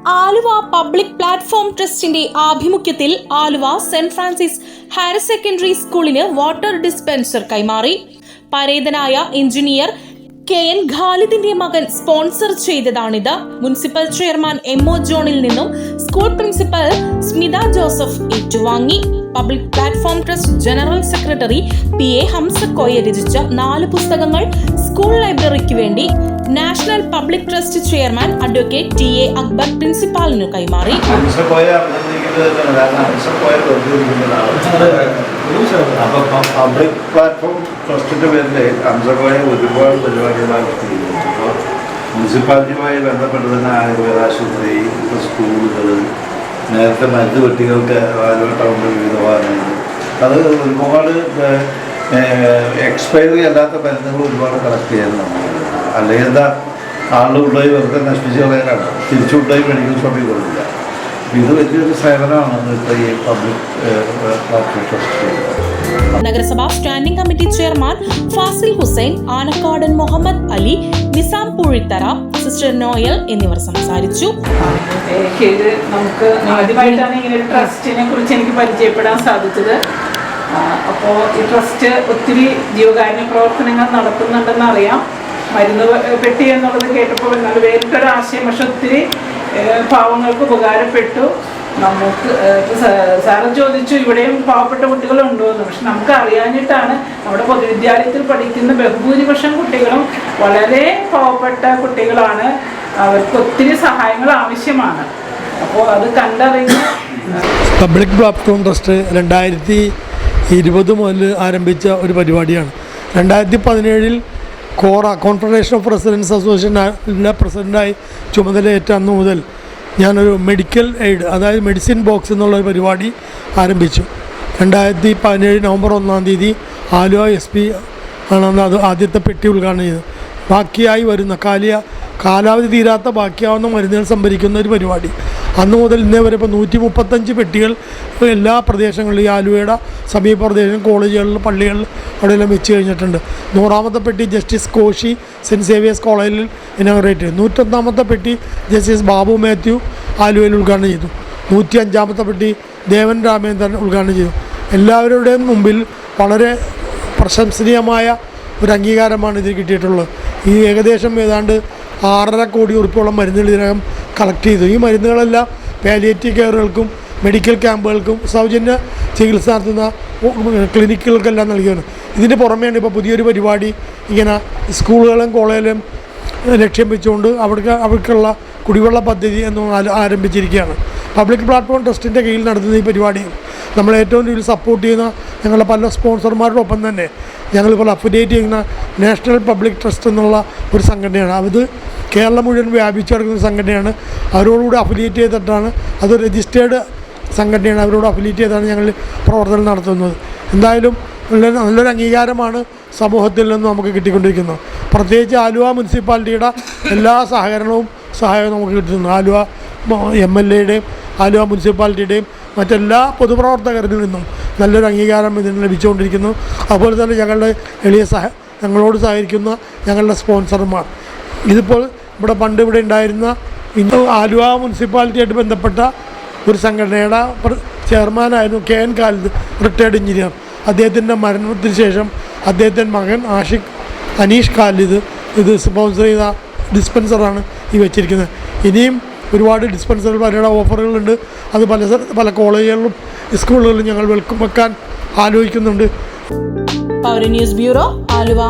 Aluva public platform ട്രസ്റ്റിന്റെ ആഭിമുഖ്യത്തിൽ Aluva saint Francis higher secondary സ്കൂളിന് വാട്ടർ ഡിസ്പെൻസർ കൈമാറി. പരേതനായ എഞ്ചിനീയർ കെ എൻ ഖാലിദിന്റെ മകൻ സ്പോൺസർ ചെയ്തതാണിത്. മുനിസിപ്പൽ ചെയർമാൻ എം ഒ ജോണിൽ നിന്നും സ്കൂൾ പ്രിൻസിപ്പൽ സ്മിത ജോസഫ് ഏറ്റുവാങ്ങി. Public platform trust general secretary P A Hamsakoya രചിച്ച നാല് പുസ്തകങ്ങൾ സ്കൂൾ ലൈബ്രറിക്ക് വേണ്ടി national public trust chairman advocate T A Akbar പ്രിൻസിപ്പാളിനു കൈമാറി. ഹംസക്കോയ പബ്ലിക് പ്ലാറ്റ്ഫോം ട്രസ്റ്റിന്റെ പേരിൽ ഹംസക്കോയ ഒരുപാട് പരിപാടികളാണ് ചെയ്യുന്നത് അപ്പോൾ മുനിസിപ്പാലിറ്റിയുമായി ബന്ധപ്പെട്ട് തന്നെ ആയുർവേദ ആശുപത്രി ഇപ്പോൾ സ്കൂളുകൾ നേരത്തെ മരുന്ന് കുട്ടികൾക്ക് ടൗണിൽ വിവിധ വാഹനങ്ങൾ അത് ഒരുപാട് എക്സ്പയറി അല്ലാത്ത മരുന്നുകൾ ഒരുപാട് കളക്ട് ചെയ്യാൻ അല്ലെങ്കിൽ എന്താ ഉള്ളി വെറുതെ നശിപ്പിച്ച് കളയാനാണ്. തിരിച്ചു മെഡിക്കൽ ഷോപ്പിൽ കൊടുക്കില്ല ഇത് വലിയൊരു സേവനമാണ് ഈ പബ്ലിക് നഗരസഭാ standing committee chairman Fasil Hussain Anakkadan Muhammad Ali Nisam Poozhithara sister Noel എന്നിവർ സംസാരിച്ചു. ഇത് നമുക്ക് ആദ്യമായിട്ടാണ് ഇങ്ങനെ ഒരു ട്രസ്റ്റിനെ കുറിച്ച് എനിക്ക് പരിചയപ്പെടാൻ സാധിച്ചത്. അപ്പോൾ ഈ ട്രസ്റ്റ് ഒത്തിരി ജീവകാരുണ്യ പ്രവർത്തനങ്ങൾ നടത്തുന്നുണ്ടെന്ന് അറിയാം മരുന്ന് പെട്ടി എന്നുള്ളത് കേട്ടപ്പോൾ നല്ല വേറിട്ടൊരു ആശയം പക്ഷെ ഒത്തിരി പാവങ്ങൾക്ക് ഉപകാരപ്പെട്ടു. നമുക്ക് സാറ് ചോദിച്ചു ഇവിടെയും പാവപ്പെട്ട കുട്ടികളുണ്ടോ എന്ന്. പക്ഷെ നമുക്ക് അറിയാഞ്ഞിട്ടാണ് നമ്മുടെ പൊതുവിദ്യാലയത്തിൽ പഠിക്കുന്ന ബഹുഭൂരിപക്ഷം കുട്ടികളും വളരെ പാവപ്പെട്ട കുട്ടികളാണ്. അവർക്ക് ഒത്തിരി സഹായങ്ങൾ ആവശ്യമാണ്. അപ്പോൾ അത് കണ്ടറിഞ്ഞ് പബ്ലിക് പ്ലാറ്റ്ഫോം ട്രസ്റ്റ് രണ്ടായിരത്തി ഇരുപത് മുതൽ ആരംഭിച്ച ഒരു പരിപാടിയാണ്. രണ്ടായിരത്തി പതിനേഴിൽ കോറ കോൺഫെഡറേഷൻ ഓഫ് റെസിഡൻസ് അസോസിയേഷന്റെ പ്രസിഡന്റായി ചുമതലയേറ്റ അന്ന് മുതൽ ഞാനൊരു മെഡിക്കൽ എയ്ഡ് അതായത് മെഡിസിൻ ബോക്സ് എന്നുള്ളൊരു പരിപാടി ആരംഭിച്ചു. രണ്ടായിരത്തി പതിനേഴ് നവംബർ ഒന്നാം തീയതി ആലുവ എസ് പി ആണെന്ന് അത് ആദ്യത്തെ പെട്ടി ഉദ്ഘാടനം ചെയ്തത് ബാക്കിയായി വരുന്ന കാലിയ കാലാവധി തീരാത്ത ബാക്കിയാവുന്ന മരുന്നുകൾ സംഭരിക്കുന്ന ഒരു പരിപാടി. അന്ന് മുതൽ ഇന്നേ വരെ ഇപ്പോൾ നൂറ്റി മുപ്പത്തഞ്ച് പെട്ടികൾ എല്ലാ പ്രദേശങ്ങളിലും ഈ ആലുവയുടെ സമീപ പ്രദേശം കോളേജുകളിൽ പള്ളികളിൽ അവിടെയെല്ലാം വെച്ച് കഴിഞ്ഞിട്ടുണ്ട്. നൂറാമത്തെ പെട്ടി ജസ്റ്റിസ് കോശി സെന്റ് സേവിയേഴ്സ് കോളേജിൽ ഇനോഗ്രേറ്റ് ചെയ്തു നൂറ്റൊന്നാമത്തെ പെട്ടി ജസ്റ്റിസ് ബാബു മാത്യു ആലുവയിൽ ഉദ്ഘാടനം ചെയ്തു. നൂറ്റി അഞ്ചാമത്തെ പെട്ടി ദേവൻ രാമേന്ദ്രൻ ഉദ്ഘാടനം ചെയ്തു. എല്ലാവരുടെയും മുമ്പിൽ വളരെ പ്രശംസനീയമായ ഒരു അംഗീകാരമാണ് ഇതിന് കിട്ടിയിട്ടുള്ളത്. ഈ ഏകദേശം ഏതാണ്ട് ആറര കോടി ഉറുപ്പോളം മരുന്നുകൾ ഇതിനകം കളക്ട് ചെയ്തു. ഈ മരുന്നുകളെല്ലാം പാലിയേറ്റീവ് കെയറുകൾക്കും മെഡിക്കൽ ക്യാമ്പുകൾക്കും സൗജന്യ ചികിത്സ നടത്തുന്ന ക്ലിനിക്കുകൾക്കെല്ലാം നൽകിയാണ് ഇതിന്റെ പുറമെയാണ് ഇപ്പോൾ പുതിയൊരു പരിപാടി ഇങ്ങനെ സ്കൂളുകളും കോളേജിലും ലക്ഷ്യം വെച്ചുകൊണ്ട് അവർക്ക് അവർക്കുള്ള കുടിവെള്ള പദ്ധതി എന്ന് ആരംഭിച്ചിരിക്കുകയാണ്. പബ്ലിക് പ്ലാറ്റ്ഫോം ട്രസ്റ്റിന്റെ കീഴിൽ നടത്തുന്ന ഈ പരിപാടി. നമ്മൾ ഏറ്റവും കൂടുതൽ സപ്പോർട്ട് ചെയ്യുന്ന ഞങ്ങളുടെ പല സ്പോൺസർമാരോടൊപ്പം തന്നെ ഞങ്ങളിപ്പോൾ അഫിലിയേറ്റ് ചെയ്യുന്ന നാഷണൽ പബ്ലിക് ട്രസ്റ്റ് എന്നുള്ള ഒരു സംഘടനയാണ്. അത് കേരളം മുഴുവൻ വ്യാപിച്ചു കിടക്കുന്ന സംഘടനയാണ്. അവരോടുകൂടി അഫിലിയേറ്റ് ചെയ്തിട്ടാണ് അത് രജിസ്റ്റേർഡ് സംഘടനയാണ്. അവരോട് അഫിലിയേറ്റ് ചെയ്താണ് ഞങ്ങൾ പ്രവർത്തനം നടത്തുന്നത്. എന്തായാലും നല്ല നല്ലൊരു അംഗീകാരമാണ് സമൂഹത്തിൽ നിന്ന് നമുക്ക് കിട്ടിക്കൊണ്ടിരിക്കുന്നത്. പ്രത്യേകിച്ച് ആലുവ മുനിസിപ്പാലിറ്റിയുടെ എല്ലാ സഹകരണവും സഹായവും നമുക്ക് കിട്ടുന്നു ആലുവ എം എൽ എയുടെയും ആലുവ മുനിസിപ്പാലിറ്റിയുടെയും മറ്റെല്ലാ പൊതുപ്രവർത്തകരിൽ നിന്നും നല്ലൊരു അംഗീകാരം ഇതിന് ലഭിച്ചുകൊണ്ടിരിക്കുന്നു. അതുപോലെ തന്നെ ഞങ്ങളുടെ എളിയ സഹ ഞങ്ങളോട് സഹകരിക്കുന്ന ഞങ്ങളുടെ സ്പോൺസർമാർ. ഇതിപ്പോൾ ഇവിടെ പണ്ട് ഇവിടെ ഉണ്ടായിരുന്ന ഇന്ന് ആലുവ മുനിസിപ്പാലിറ്റിയായിട്ട് ബന്ധപ്പെട്ട ഒരു സംഘടനയുടെ ചെയർമാനായിരുന്നു K N Khalid retired engineer. അദ്ദേഹത്തിന്റെ മരണത്തിന് ശേഷം അദ്ദേഹത്തിന്റെ മകൻ ആഷിഖ് അനീഷ് കാലിദ് ഇത് സ്പോൺസർ ചെയ്ത ഡിസ്പെൻസറാണ് ഈ വെച്ചിരിക്കുന്നത്. ഇനിയും ഒരുപാട് ഡിസ്പെൻസറുകൾ പലയുടെ ഓഫറുകളുണ്ട് അത് പല പല കോളേജുകളിലും സ്കൂളുകളിലും ഞങ്ങൾ വെൽക്കം വെക്കാൻ ആലോചിക്കുന്നുണ്ട്. Power news bureau Aluva